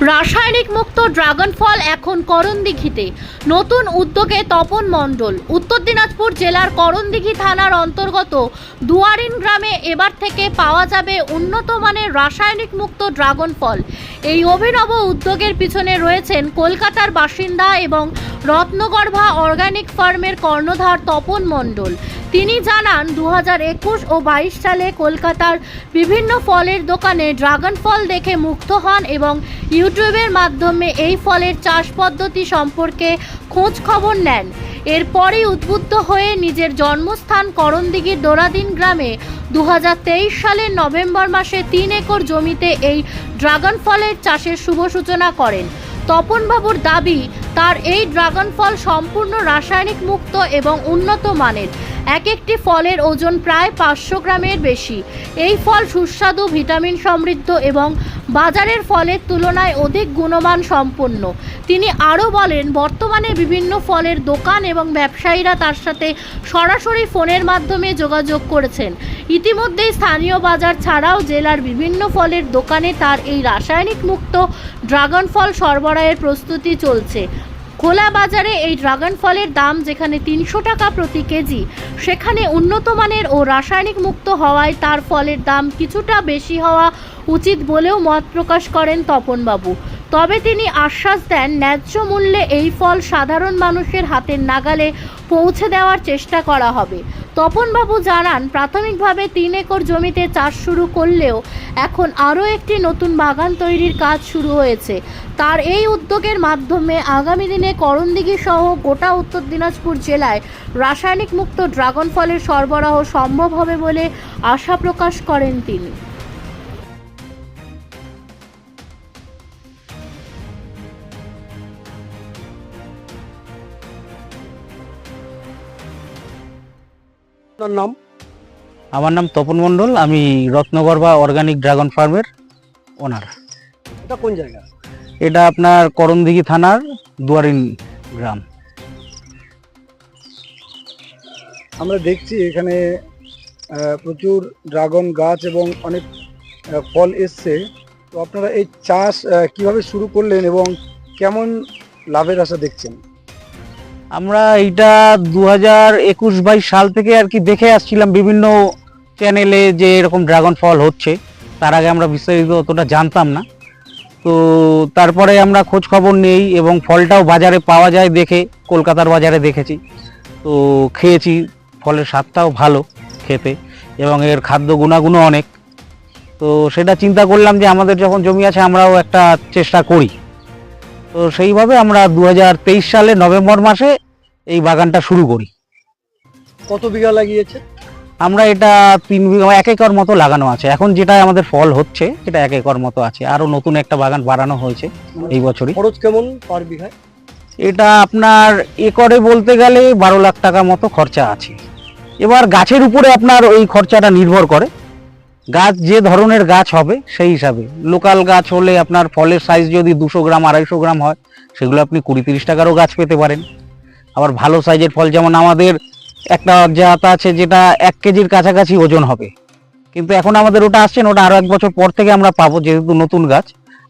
রাসায়নিক মুক্ত ড্রাগন ফল এখন করণদিঘিতে। নতুন উদ্যোগে তপন মণ্ডল। উত্তর দিনাজপুর জেলার করণদিঘি থানার অন্তর্গত দুয়ারিন গ্রামে এবার থেকে পাওয়া যাবে উন্নত মানের রাসায়নিক মুক্ত ড্রাগন ফল। এই অভিনব উদ্যোগের পিছনে রয়েছেন কলকাতার বাসিন্দা এবং রত্নগর্ভা অর্গানিক ফার্মের কর্ণধার তপন মণ্ডল। তিনি জানান দু একুশ ও বাইশ সালে কলকাতার বিভিন্ন ফলের দোকানে ড্রাগন ফল দেখে মুগ্ধ হন এবং ইউটিউবের মাধ্যমে এই ফলের চাষ পদ্ধতি সম্পর্কে খোঁজ খবর নেন। এরপরই উদ্বুদ্ধ হয়ে নিজের জন্মস্থান করণদিঘির দোরাদিন গ্রামে দু হাজার তেইশ সালের নভেম্বর মাসে তিন একর জমিতে এই ড্রাগন ফলের চাষের শুভ সূচনা করেন। তপনবাবুর দাবি তার এই ড্রাগন ফল সম্পূর্ণ রাসায়নিক মুক্ত এবং উন্নত মানের। এক একটি ফলের ওজন প্রায় পাঁচশো গ্রামের বেশি। এই ফল সুস্বাদু, ভিটামিন সমৃদ্ধ এবং বাজারের ফলের তুলনায় অধিক গুণমান সম্পন্ন। তিনি আরও বলেন, বর্তমানে বিভিন্ন ফলের দোকান এবং ব্যবসায়ীরা তার সাথে সরাসরি ফোনের মাধ্যমে যোগাযোগ করেছেন। ইতিমধ্যেই স্থানীয় বাজার ছাড়াও জেলার বিভিন্ন ফলের দোকানে তার এই রাসায়নিক মুক্ত ড্রাগন ফল সরবরাহের প্রস্তুতি চলছে। খোলা বাজারে এই ড্রাগন ফলের দাম যেখানে তিনশো টাকা প্রতি কেজি, সেখানে উন্নত মানের ও রাসায়নিক মুক্ত হওয়ায় তার ফলের দাম কিছুটা বেশি হওয়া উচিত বলেও মত প্রকাশ করেন তপনবাবু। তবে তিনি আশ্বাস দেন, ন্যায্য মূল্যে এই ফল সাধারণ মানুষের হাতের নাগালে পৌঁছে দেওয়ার চেষ্টা করা হবে। তপনবাবু জানান, প্রাথমিকভাবে তিন একর জমিতে চাষ শুরু করলেও এখন আরও একটি নতুন বাগান তৈরির কাজ শুরু হয়েছে। তার এই উদ্যোগের মাধ্যমে আগামী দিনে করণদিঘি সহ গোটা উত্তর দিনাজপুর জেলায় রাসায়নিক মুক্ত ড্রাগন ফলের সরবরাহ সম্ভব হবে বলে আশা প্রকাশ করেন তিনি। আপনার নাম? আমার নাম তপন মণ্ডল আমি রত্নগর্ভা অর্গানিক ড্রাগন ফার্মের ওনার। এটা কোন জায়গা? এটা আপনার করণদিঘি থানার দুয়ারিন গ্রাম। আমরা দেখছি এখানে প্রচুর ড্রাগন গাছ এবং অনেক ফল এসছে। তো আপনারা এই চাষ কীভাবে শুরু করলেন এবং কেমন লাভের আশা দেখছেন? আমরা এইটা দু হাজার একুশ বাইশ সাল থেকে আর কি দেখে আসছিলাম বিভিন্ন চ্যানেলে যে এরকম ড্রাগন ফল হচ্ছে। তার আগে আমরা বিস্তারিত অতটা জানতাম না। তো তারপরে আমরা খোঁজ খবর নেই এবং ফলটাও বাজারে পাওয়া যায় দেখে, কলকাতার বাজারে দেখেছি। তো খেয়েছি, ফলের স্বাদটাও ভালো খেতে এবং এর খাদ্য গুণাগুণও অনেক। তো সেটা চিন্তা করলাম যে আমাদের যখন জমি আছে আমরাও একটা চেষ্টা করি। তো সেইভাবে আমরা দু হাজার তেইশ সালে নভেম্বর মাসে এই বাগানটা শুরু করি। কত বিঘা লাগিয়েছে? আমরা এটা তিন বিঘা এক একর মতো লাগানো আছে। এখন যেটা আমাদের ফল হচ্ছে সেটা এক একর মতো আছে। আরও নতুন একটা বাগান বাড়ানো হয়েছে এই বছরই। খরচ কেমন পার বিঘায়? এটা আপনার একরে বলতে গেলে বারো লাখ টাকা মতো খরচা আছে। এবার গাছের উপরে আপনার ওই খরচাটা নির্ভর করে। গাছ যে ধরনের গাছ হবে সেই হিসাবে। লোকাল গাছ হলে আপনার ফলের সাইজ যদি দুশো গ্রাম আড়াইশো গ্রাম হয় সেগুলো আপনি কুড়ি তিরিশ টাকারও গাছ পেতে পারেন। আবার ভালো সাইজের ফল যেমন আমাদের একটা জাত আছে যেটা এক কেজির কাছাকাছি ওজন হবে। কিন্তু এখন আমাদের ওটা আসছে না ওটা আরও এক বছর পর থেকে আমরা পাবো যেহেতু নতুন গাছ।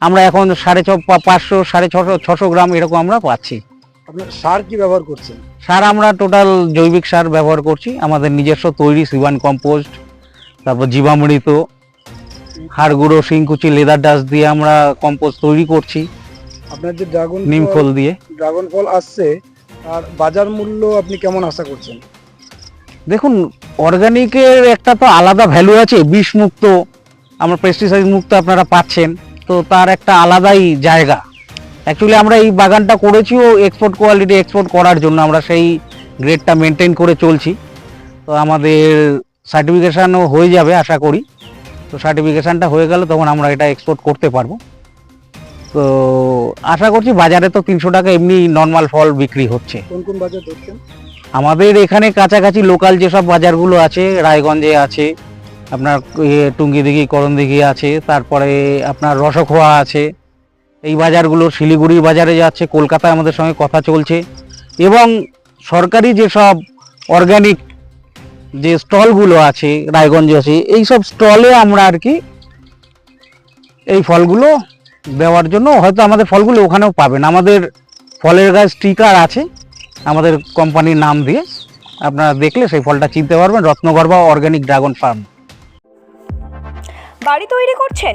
আমরা এখন সাড়ে ছ পাঁচশো সাড়ে ছশো ছশো গ্রাম এরকম আমরা পাচ্ছি। আপনার সার কি ব্যবহার করছেন? সার আমরা টোটাল জৈবিক সার ব্যবহার করছি। আমাদের নিজস্ব তৈরি সিভান কম্পোস্ট তারপর জীবামৃত হাড় গুঁড়ো শিংকুচি লেদার ডাস্ট দিয়ে আমরা কম্পোস্ট তৈরি করছি। আপনার যে ড্রাগন নিম ফল দিয়ে। ড্রাগন ফল আসছে আর বাজার মূল্য আপনি কেমন আশা করছেন? দেখুন অর্গানিকের একটা তো আলাদা ভ্যালু আছে বিষ মুক্ত আমরা পেস্টিসাইড মুক্ত আপনারা পাচ্ছেন, তো তার একটা আলাদাই জায়গা। অ্যাকচুয়ালি আমরা এই বাগানটা করেছিও এক্সপোর্ট কোয়ালিটি এক্সপোর্ট করার জন্য, আমরা সেই গ্রেডটা মেনটেন করে চলছি। তো আমাদের সার্টিফিকেশানও হয়ে যাবে, আশা করি। তো সার্টিফিকেশানটা হয়ে গেলে তখন আমরা এটা এক্সপোর্ট করতে পারব। তো আশা করছি বাজারে তো তিনশো টাকা এমনি নর্মাল ফল বিক্রি হচ্ছে। কোন কোন বাজার ধরছেন? আমাদের এখানে কাছাকাছি লোকাল যেসব বাজারগুলো আছে রায়গঞ্জে আছে আপনার ইয়ে টুঙ্গিদিঘি করণদিঘি আছে তারপরে আপনার রসখোয়া আছে এই বাজারগুলো শিলিগুড়ি বাজারে যাচ্ছে কলকাতায় আমাদের সঙ্গে কথা চলছে এবং সরকারি যেসব অর্গানিক যে স্টলগুলো আছে রায়গঞ্জে আছে এই সব স্টলে আমরা আর কি এই ফলগুলো দেওয়ার জন্য হয়তো আমাদের ফলগুলো ওখানেও পাবেন। আমাদের ফলের গাছ স্টিকার আছে, আমাদের কোম্পানির নাম দিয়ে। আপনারা দেখলে সেই ফলটা চিনতে পারবেন, রত্নগর্ভা অর্গ্যানিক ড্রাগন ফার্ম বাড়ি তৈরি করছেন?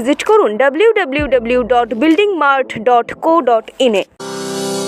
ভিজিট করুন W W W dot building mart dot co dot ইনে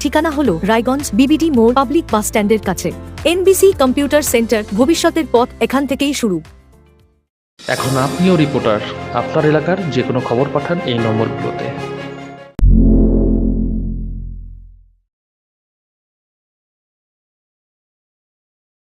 ঠিকানা হলো রায়গঞ্জ বিবিডি মোড় পাবলিক বাস স্ট্যান্ডের কাছে। এনবিসি কম্পিউটার সেন্টার ভবিষ্যতের পথ এখান থেকেই শুরু। এখন আপনিও রিপোর্টার আপনার এলাকার যে কোনো খবর পাঠান এই নম্বরগুলোতে।